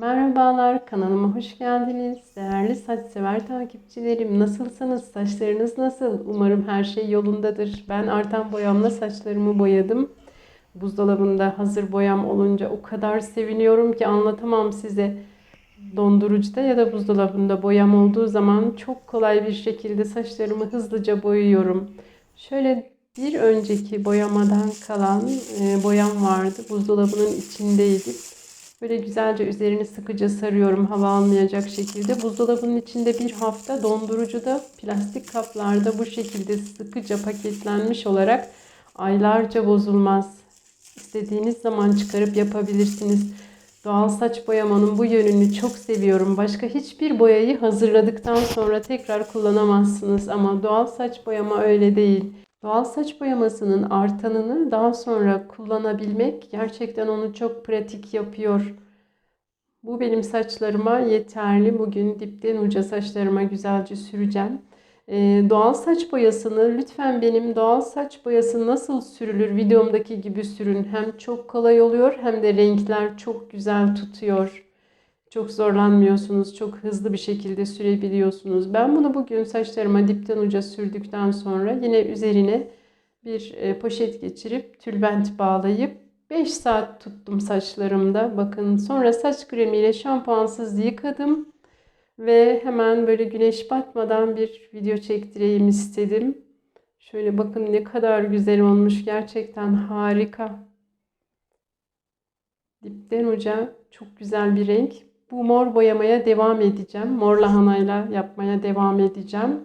Merhabalar, kanalıma hoş geldiniz. Değerli saç sever takipçilerim, nasılsınız? Saçlarınız nasıl? Umarım her şey yolundadır. Ben artan boyamla saçlarımı boyadım. Buzdolabında hazır boyam olunca o kadar seviniyorum ki anlatamam size. Dondurucuda ya da buzdolabında boyam olduğu zaman çok kolay bir şekilde saçlarımı hızlıca boyuyorum. Şöyle bir önceki boyamadan kalan e, boyam vardı. Buzdolabının içindeydi. Böyle güzelce üzerini sıkıca sarıyorum hava almayacak şekilde. Buzdolabının içinde bir hafta dondurucuda plastik kaplarda bu şekilde sıkıca paketlenmiş olarak aylarca bozulmaz. İstediğiniz zaman çıkarıp yapabilirsiniz. Doğal saç boyamanın bu yönünü çok seviyorum. Başka hiçbir boyayı hazırladıktan sonra tekrar kullanamazsınız ama doğal saç boyama öyle değil. Doğal saç boyamasının artanını daha sonra kullanabilmek gerçekten onu çok pratik yapıyor. Bu benim saçlarıma yeterli. Bugün dipten uca saçlarıma güzelce süreceğim. Ee, doğal saç boyasını lütfen benim doğal saç boyası nasıl sürülür videomdaki gibi sürün. Hem çok kolay oluyor hem de renkler çok güzel tutuyor. Çok zorlanmıyorsunuz. Çok hızlı bir şekilde sürebiliyorsunuz. Ben bunu bugün saçlarıma dipten uca sürdükten sonra yine üzerine bir e, poşet geçirip tülbent bağlayıp 5 saat tuttum saçlarımda. Bakın sonra saç kremiyle şampuansız yıkadım. Ve hemen böyle güneş batmadan bir video çektireyim istedim. Şöyle bakın ne kadar güzel olmuş. Gerçekten harika. Dipten uca çok güzel bir renk. Bu mor boyamaya devam edeceğim. Mor lahanayla yapmaya devam edeceğim.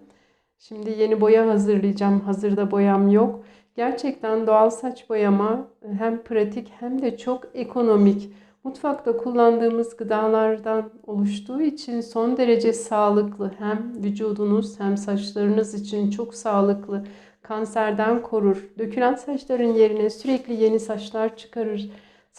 Şimdi yeni boya hazırlayacağım. Hazırda boyam yok. Gerçekten doğal saç boyama hem pratik hem de çok ekonomik. Mutfakta kullandığımız gıdalardan oluştuğu için son derece sağlıklı. Hem vücudunuz hem saçlarınız için çok sağlıklı. Kanserden korur. Dökülen saçların yerine sürekli yeni saçlar çıkarır.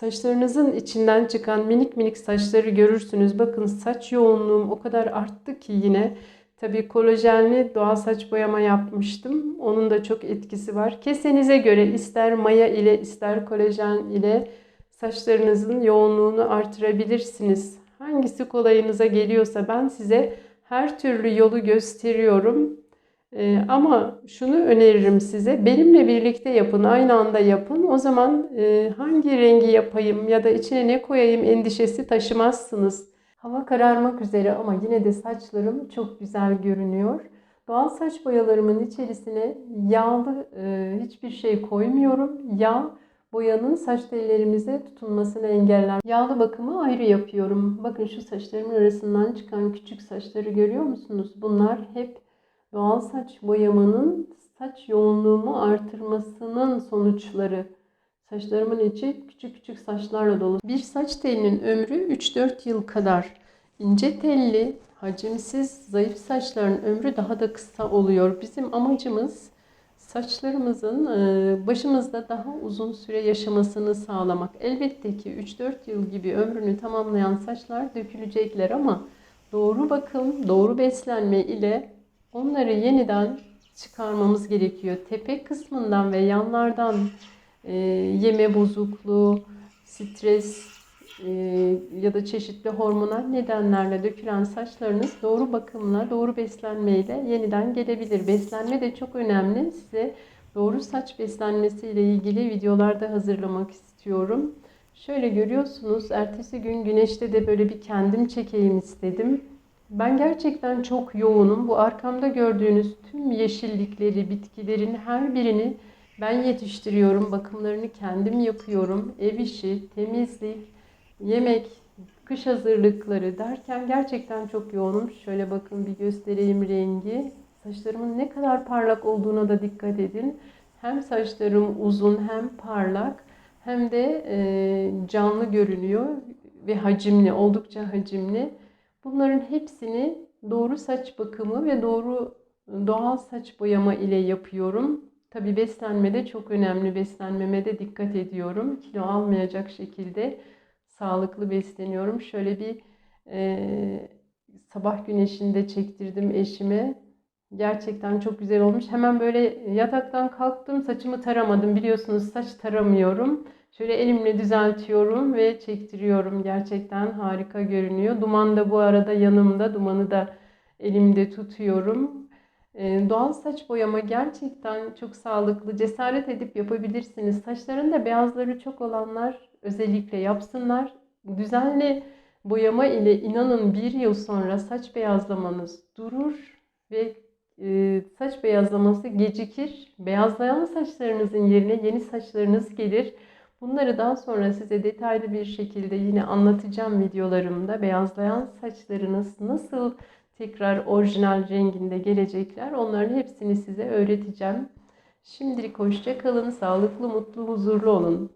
Saçlarınızın içinden çıkan minik minik saçları görürsünüz. Bakın saç yoğunluğum o kadar arttı ki yine. Tabii kolajenli doğal saç boyama yapmıştım. Onun da çok etkisi var. Kesenize göre ister maya ile ister kolajen ile saçlarınızın yoğunluğunu artırabilirsiniz. Hangisi kolayınıza geliyorsa ben size her türlü yolu gösteriyorum. Ee, ama şunu öneririm size. Benimle birlikte yapın, aynı anda yapın. O zaman e, hangi rengi yapayım ya da içine ne koyayım endişesi taşımazsınız. Hava kararmak üzere ama yine de saçlarım çok güzel görünüyor. Doğal saç boyalarımın içerisine yağlı e, hiçbir şey koymuyorum. Yağ boyanın saç tellerimize tutunmasını engeller. Yağlı bakımı ayrı yapıyorum. Bakın şu saçlarımın arasından çıkan küçük saçları görüyor musunuz? Bunlar hep doğal saç boyamanın saç yoğunluğumu artırmasının sonuçları. Saçlarımın içi küçük küçük saçlarla dolu. Bir saç telinin ömrü 3-4 yıl kadar. İnce telli, hacimsiz, zayıf saçların ömrü daha da kısa oluyor. Bizim amacımız saçlarımızın e, başımızda daha uzun süre yaşamasını sağlamak. Elbette ki 3-4 yıl gibi ömrünü tamamlayan saçlar dökülecekler ama doğru bakım, doğru beslenme ile onları yeniden çıkarmamız gerekiyor. Tepe kısmından ve yanlardan e, yeme bozukluğu, stres e, ya da çeşitli hormonal nedenlerle dökülen saçlarınız doğru bakımla, doğru beslenmeyle yeniden gelebilir. Beslenme de çok önemli. Size doğru saç beslenmesi ile ilgili videolarda hazırlamak istiyorum. Şöyle görüyorsunuz, ertesi gün güneşte de böyle bir kendim çekeyim istedim. Ben gerçekten çok yoğunum. Bu arkamda gördüğünüz tüm yeşillikleri, bitkilerin her birini ben yetiştiriyorum. Bakımlarını kendim yapıyorum. Ev işi, temizlik, yemek, kış hazırlıkları derken gerçekten çok yoğunum. Şöyle bakın bir göstereyim rengi. Saçlarımın ne kadar parlak olduğuna da dikkat edin. Hem saçlarım uzun hem parlak hem de canlı görünüyor ve hacimli, oldukça hacimli. Bunların hepsini doğru saç bakımı ve doğru doğal saç boyama ile yapıyorum. Tabi beslenme de çok önemli. Beslenmeme de dikkat ediyorum. Kilo almayacak şekilde sağlıklı besleniyorum. Şöyle bir e, sabah güneşinde çektirdim eşime. Gerçekten çok güzel olmuş. Hemen böyle yataktan kalktım saçımı taramadım. Biliyorsunuz saç taramıyorum. Şöyle elimle düzeltiyorum ve çektiriyorum. Gerçekten harika görünüyor. Duman da bu arada yanımda. Dumanı da elimde tutuyorum. Ee, Doğal saç boyama gerçekten çok sağlıklı. Cesaret edip yapabilirsiniz. Saçlarında beyazları çok olanlar özellikle yapsınlar. Düzenli boyama ile inanın bir yıl sonra saç beyazlamanız durur ve e, saç beyazlaması gecikir. Beyazlayan saçlarınızın yerine yeni saçlarınız gelir. Bunları daha sonra size detaylı bir şekilde yine anlatacağım videolarımda. Beyazlayan saçlarınız nasıl tekrar orijinal renginde gelecekler. Onların hepsini size öğreteceğim. Şimdilik hoşça kalın, sağlıklı, mutlu, huzurlu olun.